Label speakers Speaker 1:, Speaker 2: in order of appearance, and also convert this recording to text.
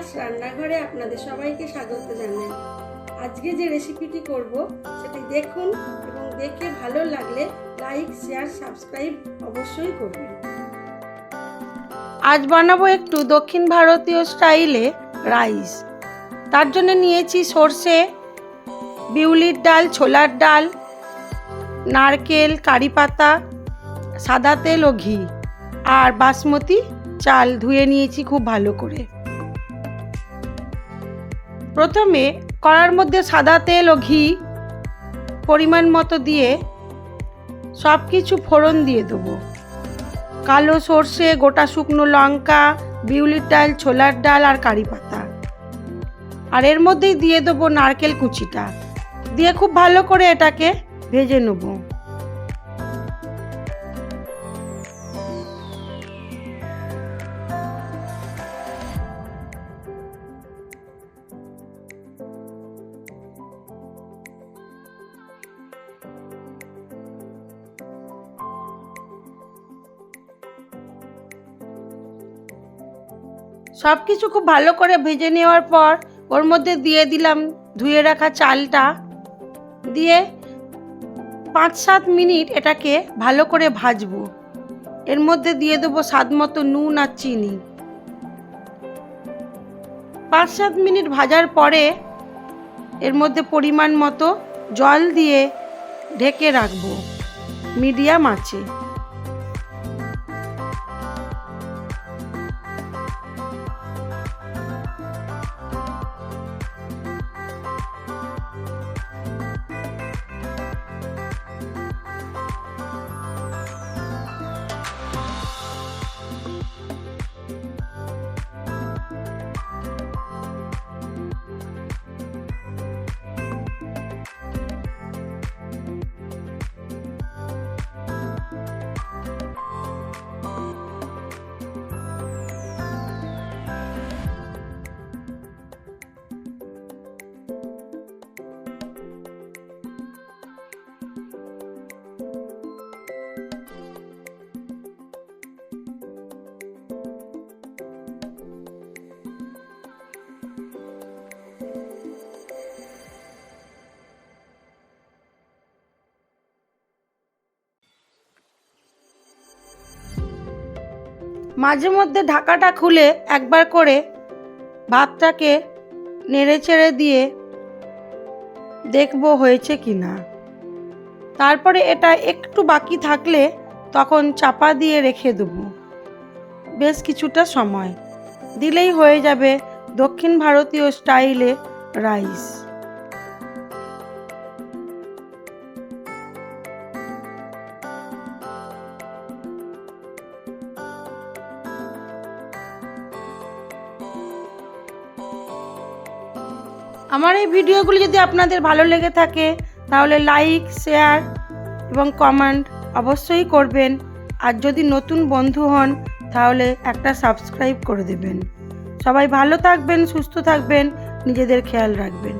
Speaker 1: সুভাষ রান্নাঘরে আপনাদের সবাইকে স্বাগত জানাই। আজকে যে রেসিপিটি করব, সেটি দেখুন এবং দেখে ভালো লাগলে লাইক শেয়ার সাবস্ক্রাইব অবশ্যই করবেন। আজ বানাবো একটু দক্ষিণ ভারতীয় স্টাইলে রাইস তার জন্য নিয়েছি সর্ষে, বিউলির ডাল, ছোলার ডাল, নারকেল, কারি পাতা, সাদা তেল ও ঘি। আর বাসমতি চাল ধুয়ে নিয়েছি খুব ভালো করে। প্রথমে কড়ার মধ্যে সাদা তেল ও ঘি পরিমাণ মতো দিয়ে সব কিছু ফোড়ন দিয়ে দেবো। কালো সর্ষে, গোটা শুকনো লঙ্কা, বিউলির ডাল, ছোলার ডাল আর কারি পাতা। আর এর মধ্যেই দিয়ে দেবো নারকেল কুচিটা। দিয়ে খুব ভালো করে এটাকে ভেজে নেব। সব কিছু খুব ভালো করে ভেজে নেওয়ার পর ওর মধ্যে দিয়ে দিলাম ধুয়ে রাখা চালটা। দিয়ে পাঁচ সাত মিনিট এটাকে ভালো করে ভাজবো। এর মধ্যে দিয়ে দেবো স্বাদ মতো নুন আর চিনি। পাঁচ সাত মিনিট ভাজার পরে এর মধ্যে পরিমাণ মতো জল দিয়ে ঢেকে রাখব। মিডিয়াম আছে মাঝে মধ্যে ঢাকাটা খুলে একবার করে ভাতটাকে নেড়ে চেড়ে দিয়ে দেখব হয়েছে কি না তারপরে এটা একটু বাকি থাকলে তখন চাপা দিয়ে রেখে দেবো। বেশ কিছুটা সময়। দিলেই হয়ে যাবে দক্ষিণ ভারতীয় স্টাইলে রাইস। আমার এই ভিডিওগুলি যদি আপনাদের ভালো লেগে থাকে, তাহলে লাইক শেয়ার এবং কমেন্ট অবশ্যই করবেন। আর যদি নতুন বন্ধু হন, তাহলে একটা সাবস্ক্রাইব করে দেবেন। সবাই ভালো থাকবেন, সুস্থ থাকবেন, নিজেদের খেয়াল রাখবেন।